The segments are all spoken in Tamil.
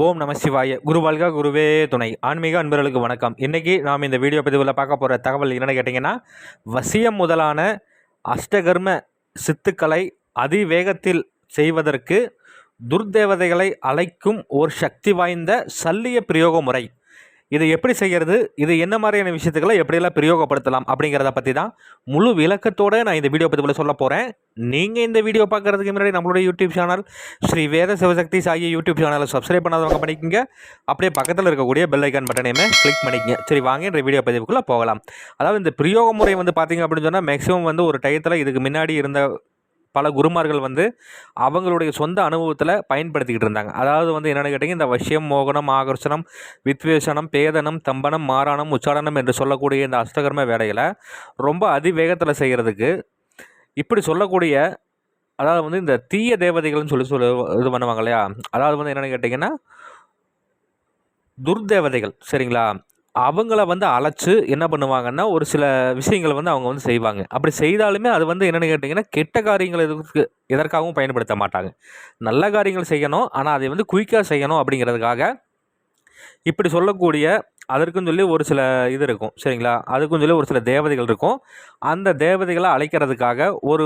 ஓம் நம சிவாய. குருவாழ்க குருவே துணை. ஆன்மீக அன்பர்களுக்கு வணக்கம். இன்றைக்கி நாம் இந்த வீடியோ பதிவில் பார்க்க போகிற தகவல் என்னென்னு கேட்டிங்கன்னா வசியம் முதலான அஷ்டகர்ம சித்துக்களை அதிவேகத்தில் செய்வதற்கு துர்தேவதைகளை அழைக்கும் ஒரு சக்தி வாய்ந்த சல்லிய பிரயோக முறை இதை எப்படி செய்கிறது இது என்ன மாதிரியான விஷயத்துக்களை எப்படியெல்லாம் பிரயோகப்படுத்தலாம்? அப்படிங்கிறத பற்றி தான் முழு விளக்கத்தோடு நான் இந்த வீடியோ பதிவில் சொல்ல போகிறேன் நீங்கள் இந்த வீடியோ பார்க்குறதுக்கு முன்னாடி நம்மளுடைய YouTube channel Sri Veda Sivasakthi Sai YouTube சேனலை சப்ஸ்கிரைப் பண்ணாதவங்க பண்ணிக்கோங்க. அப்படியே பக்கத்தில் இருக்கக்கூடிய பெல் ஐக்கான் பட்டனையுமே கிளிக் பண்ணிக்கங்க. சரி வாங்க இந்த வீடியோ பதிவுக்குள்ளே போகலாம். அதாவது இந்த பிரயோக முறை வந்து பார்த்திங்க அப்படின்னு சொன்னால் மேக்ஸிமம் வந்து ஒரு டயத்தில் இதுக்கு முன்னாடி இருந்த பல குருமார்கள் வந்து அவங்களுடைய சொந்த அனுபவத்தில் பயன்படுத்திக்கிட்டு இருந்தாங்க. அதாவது வந்து என்னென்னு கேட்டிங்க இந்த வசியம் மோகனம் ஆகர்ஷணம் வித்வேஷனம் பேதனம் தம்பனம் மாறானம் உச்சாடனம் என்று சொல்லக்கூடிய இந்த அஷ்டகர்ம வேலைகளை ரொம்ப அதிவேகத்தில் செய்கிறதுக்கு இப்படி சொல்லக்கூடிய அதாவது வந்து இந்த தீய தேவதைகள்னு சொல்லி சொல்ல இது பண்ணுவாங்க இல்லையா? அதாவது வந்து என்னென்னு கேட்டிங்கன்னா துர்தேவதைகள் சரிங்களா? அவங்கள வந்து அழைச்சி என்ன பண்ணுவாங்கன்னா ஒரு சில விஷயங்களை வந்து அவங்க வந்து செய்வாங்க. அப்படி செய்தாலுமே அது வந்து என்னென்னு கேட்டிங்கன்னா கெட்ட காரியங்கள் எதுக்கு எதற்காகவும் பயன்படுத்த மாட்டாங்க. நல்ல காரியங்கள் செய்யணும் ஆனால் அதை வந்து குயிக்காக செய்யணும் அப்படிங்கிறதுக்காக இப்படி சொல்லக்கூடிய அதற்குன்னு சொல்லி ஒரு சில இது இருக்கும். சரிங்களா? அதுக்கும் சொல்லி ஒரு சில தேவதைகள் இருக்கும். அந்த தேவதைகளை அழைக்கிறதுக்காக ஒரு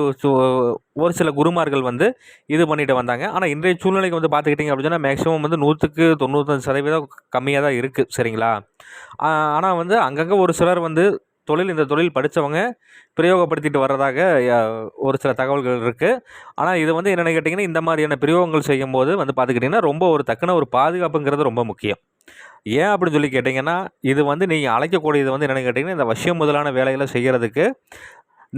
ஒரு சில குருமார்கள் வந்து இது பண்ணிட்டு வந்தாங்க. ஆனால் இன்றைய சூழ்நிலைக்கு வந்து பார்த்துக்கிட்டிங்க அப்படின்னா மேக்ஸிமம் வந்து நூற்றுக்கு தொண்ணூத்தஞ்சு சதவீதம் கம்மியாக தான் இருக்குது சரிங்களா? ஆனால் வந்து அங்கங்கே ஒரு சிலர் வந்து தொழில் இந்த தொழில் படித்தவங்க பிரயோகப்படுத்திட்டு வர்றதாக ஒரு சில தகவல்கள் இருக்குது ஆனால் இது வந்து என்னென்னு கேட்டிங்கன்னா இந்த மாதிரியான பிரயோகங்கள் செய்யும்போது வந்து பார்த்துக்கிட்டிங்கன்னா ரொம்ப ஒரு தக்கன ஒரு பாதுகாப்புங்கிறது ரொம்ப முக்கியம். ஏன் அப்படின்னு சொல்லி கேட்டிங்கன்னா இது வந்து நீங்கள் அழைக்கக்கூடியது வந்து என்னென்னு கேட்டிங்கன்னா இந்த வசியம் முதலான வேலைகளை செய்கிறதுக்கு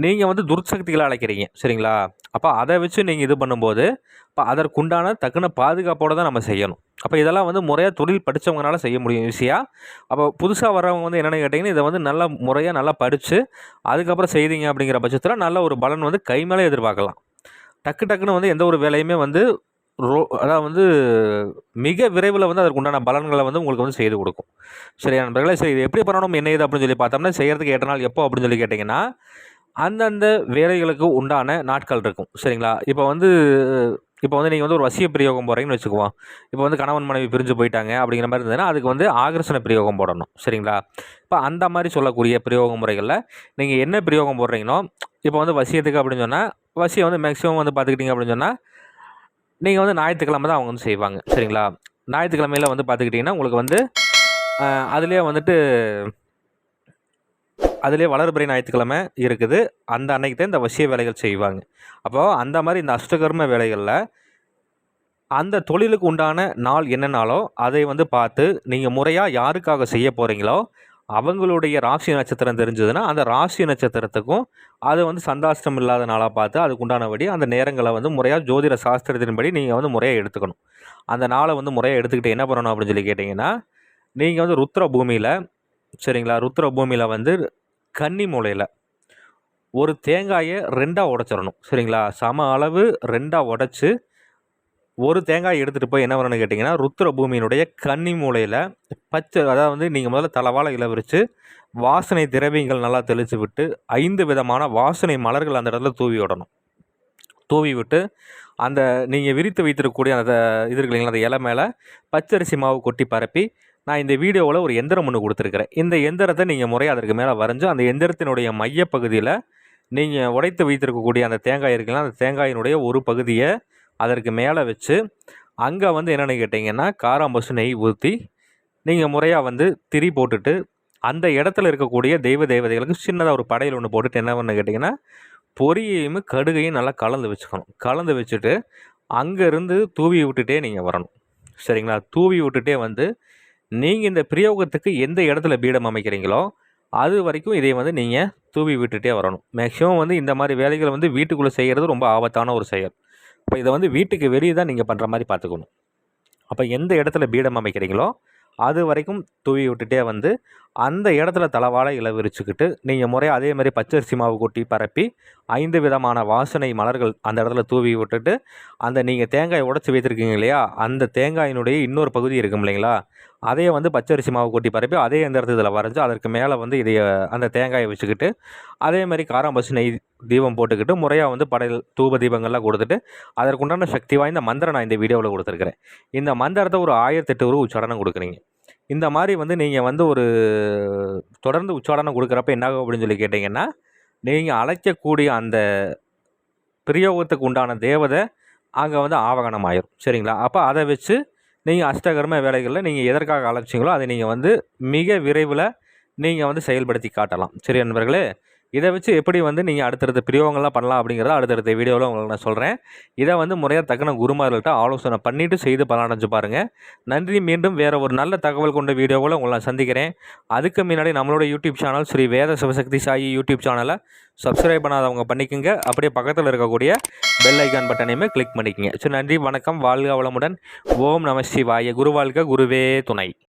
நீங்கள் வந்து துர்சக்திகளை அழைக்கிறீங்க. சரிங்களா? அப்போ அதை வச்சு நீங்கள் இது பண்ணும்போது இப்போ அதற்குண்டான தக்குன பாதுகாப்போடு தான் நம்ம செய்யணும். அப்போ இதெல்லாம் வந்து முறையாக தொழில் படித்தவங்கனால செய்ய முடியும் ஈஸியாக அப்போ புதுசாக வர்றவங்க வந்து என்னென்னு கேட்டிங்கன்னா இதை வந்து நல்லா முறையாக நல்லா படித்து அதுக்கப்புறம் செய்தீங்க அப்படிங்கிற பட்சத்தில் நல்ல ஒரு பலன் வந்து கை மேலே எதிர்பார்க்கலாம். டக்கு டக்குன்னு வந்து எந்த ஒரு வேலையுமே வந்து ரோ அதாவது வந்து மிக விரைவில் வந்து அதற்கு உண்டான பலன்களை வந்து உங்களுக்கு வந்து செய்து கொடுக்கும். சரி நண்பர்களே? சரி இது எப்படி பண்ணணும்? என்ன இது அப்படின்னு சொல்லி பார்த்தோம்னா செய்கிறதுக்கு ஏற்ற நாள் எப்போ அப்படின்னு சொல்லி கேட்டிங்கன்னா அந்தந்த வேலைகளுக்கு உண்டான நாட்கள் இருக்கும். சரிங்களா? இப்போ வந்து இப்போ வந்து நீங்கள் வந்து ஒரு வசிய பிரயோகம் போகிறீங்கன்னு வச்சுக்குவோம். இப்போ வந்து கணவன் மனைவி பிரிஞ்சு போயிட்டாங்க அப்படிங்கிற மாதிரி இருந்ததுன்னா அதுக்கு வந்து ஆகர்ஷண பிரயோகம் போடணும். சரிங்களா? இப்போ அந்த மாதிரி சொல்லக்கூடிய பிரயோக முறைகளில் நீங்கள் என்ன பிரயோகம் போடுறீங்களோ இப்போ வந்து வசியத்துக்கு அப்படின்னு சொன்னால் வசியம் வந்து மேக்ஸிமம் வந்து பார்த்துக்கிட்டிங்க அப்படின்னு சொன்னால் நீங்கள் வந்து ஞாயிற்றுக்கிழமை தான் அவங்க வந்து செய்வாங்க சரிங்களா? ஞாயிற்றுக்கிழமையில் வந்து பார்த்துக்கிட்டிங்கன்னா உங்களுக்கு வந்து அதுலேயே வந்துட்டு அதுலேயே வளர்பிறை ஞாயிற்றுக்கிழமை இருக்குது. அந்த அன்னைக்கு தான் இந்த வசிய வேலைகள் செய்வாங்க. அப்போது அந்த மாதிரி இந்த அஷ்டகர்ம வேலைகளில் அந்த தொழிலுக்கு உண்டான நாள் என்னென்னாலோ அதை வந்து பார்த்து நீங்கள் முறையாக யாருக்காக செய்ய போகிறீங்களோ அவங்களுடைய ராசி நட்சத்திரம் தெரிஞ்சதுன்னா அந்த ராசி நட்சத்திரத்துக்கும் அது வந்து சந்தாஷ்டம் இல்லாத நாளாக பார்த்து அதுக்கு உண்டானபடி அந்த நேரங்களை வந்து முறையாக ஜோதிட சாஸ்திரத்தின்படி நீங்கள் வந்து முறையாக எடுத்துக்கணும். அந்த நாளை வந்து முறையாக எடுத்துக்கிட்டு என்ன பண்ணணும் அப்படின்னு சொல்லி கேட்டிங்கன்னா நீங்கள் வந்து ருத்ர பூமியில் சரிங்களா? ருத்ர பூமியில் வந்து கன்னி மூலையில் ஒரு தேங்காயை ரெண்டாக உடச்சிடணும் சரிங்களா? சம அளவு ரெண்டாக உடச்சி ஒரு தேங்காய் எடுத்துகிட்டு போய் என்ன பண்ணணும்னு கேட்டிங்கன்னா ருத்ர பூமியினுடைய கன்னி மூலையில் பச்சை அதாவது வந்து நீங்கள் முதல்ல தலைவாழை இளவரித்து வாசனை திரவியங்கள் நல்லா தெளித்து விட்டு ஐந்து விதமான வாசனை மலர்கள் அந்த இடத்துல தூவி விடணும். தூவி விட்டு அந்த நீங்கள் விரித்து வைத்திருக்கக்கூடிய அந்த இது இருக்கு இல்லைங்களா அந்த இலை மேலே பச்சரிசி மாவு கொட்டி பரப்பி நான் இந்த வீடியோவில் ஒரு எந்திரம் ஒன்று கொடுத்துருக்குறேன். இந்த எந்திரத்தை நீங்கள் முறையாக அதற்கு மேலே வரைஞ்சு அந்த எந்திரத்தினுடைய மையப்பகுதியில் நீங்கள் உடைத்து வைத்திருக்கக்கூடிய அந்த தேங்காய் இருக்குங்களா அந்த தேங்காயினுடைய ஒரு பகுதியை அதற்கு மேலே வச்சு அங்கே வந்து என்னென்னு கேட்டிங்கன்னா காராம்பசு நெய் ஊற்றி நீங்கள் முறையாக வந்து திரி போட்டுட்டு அந்த இடத்துல இருக்கக்கூடிய தெய்வ தேவதைகளுக்கு சின்னதாக ஒரு படையில் ஒன்று போட்டுட்டு என்ன பண்ணு கேட்டிங்கன்னா பொரியையும் கடுகையும் நல்லா கலந்து வச்சுக்கணும். கலந்து வச்சுட்டு அங்கேருந்து தூவி விட்டுட்டே நீங்கள் வரணும். சரிங்களா? தூவி விட்டுட்டே வந்து நீங்கள் இந்த பிரயோகத்துக்கு எந்த இடத்துல பீடம் அமைக்கிறீங்களோ அது வரைக்கும் இதை வந்து நீங்கள் தூவி விட்டுட்டே வரணும். மேக்ஸிமம் வந்து இந்த மாதிரி வேலைகளை வந்து வீட்டுக்குள்ளே செய்கிறது ரொம்ப ஆபத்தான ஒரு செயல். இப்போ இதை வந்து வீட்டுக்கு வெளியே தான் நீங்கள் பண்ணுற மாதிரி பார்த்துக்கணும். அப்போ எந்த இடத்துல பீடம் அமைக்கிறீங்களோ அது வரைக்கும் தூவி விட்டுட்டே வந்து அந்த இடத்துல தலைவாழை இலை விரிச்சுக்கிட்டு நீங்கள் முறையாக அதே மாதிரி பச்சரிசி மாவு கொட்டி பரப்பி ஐந்து விதமான வாசனை மலர்கள் அந்த இடத்துல தூவி விட்டுட்டு அந்த நீங்கள் தேங்காய் உடச்சி வைத்திருக்கீங்க இல்லையா? அந்த தேங்காயினுடைய இன்னொரு பகுதி இருக்கும் இல்லைங்களா? அதையே வந்து பச்சரிசி மாவு கொட்டி பரப்பி அதே எந்த இடத்துல வரைஞ்சி அதற்கு மேலே வந்து இதை அந்த தேங்காயை வச்சுக்கிட்டு அதே மாதிரி காராம்பசு நெய் தீபம் போட்டுக்கிட்டு முறையாக வந்து படையல் தூப தீபங்கள்லாம் கொடுத்துட்டு அதற்குண்டான சக்தி வாய்ந்த மந்திரம் நான் இந்த வீடியோவில் கொடுத்துருக்குறேன். இந்த மந்திரத்தை ஒரு ஆயிரத்தெட்டு உருவ உச்சாடனம் கொடுக்குறீங்க. இந்த மாதிரி வந்து நீங்கள் வந்து ஒரு தொடர்ந்து உச்சாரணம் கொடுக்குறப்ப என்னாகும் அப்படின்னு சொல்லி கேட்டிங்கன்னா நீங்கள் அழைக்கக்கூடிய அந்த பிரயோகத்துக்கு உண்டான தேவதை அங்கே வந்து ஆவகனம் ஆயிரும். சரிங்களா? அப்போ அதை வச்சு நீங்கள் அஷ்டகர்ம வேலைகளில் நீங்கள் எதற்காக அழைச்சிங்களோ அதை நீங்கள் வந்து மிக விரைவில் நீங்கள் வந்து செயல்படுத்தி காட்டலாம். சரி நண்பர்களே இதை வச்சு எப்படி வந்து நீங்கள் அடுத்தடுத்த பிரயோகங்கள்லாம் பண்ணலாம் அப்படிங்கிறத அடுத்தடுத்த வீடியோவில் உங்களுக்கு நான் சொல்கிறேன் இதை வந்து முறையாக தக்கன குருமார்கள்ட்ட ஆலோசனை பண்ணிவிட்டு செய்து பலனடைஞ்சு பாருங்கள் நன்றி. மீண்டும் வேறு ஒரு நல்ல தகவல் கொண்ட வீடியோவில் உங்களை நான் சந்திக்கிறேன். அதுக்கு முன்னாடி நம்மளோட YouTube channel Sri Veda Sivasakthi Sai YouTube சேனலை சப்ஸ்கிரைப் பண்ணாதவங்க பண்ணிக்கோங்க. அப்படியே பக்கத்தில் இருக்கக்கூடிய பெல் ஐக்கான் பட்டனையுமே கிளிக் பண்ணிக்கோங்க. ஸோ நன்றி. வணக்கம். வாழ்க வளமுடன். ஓம் நம சிவாய. குரு வாழ்க. குருவே துணை.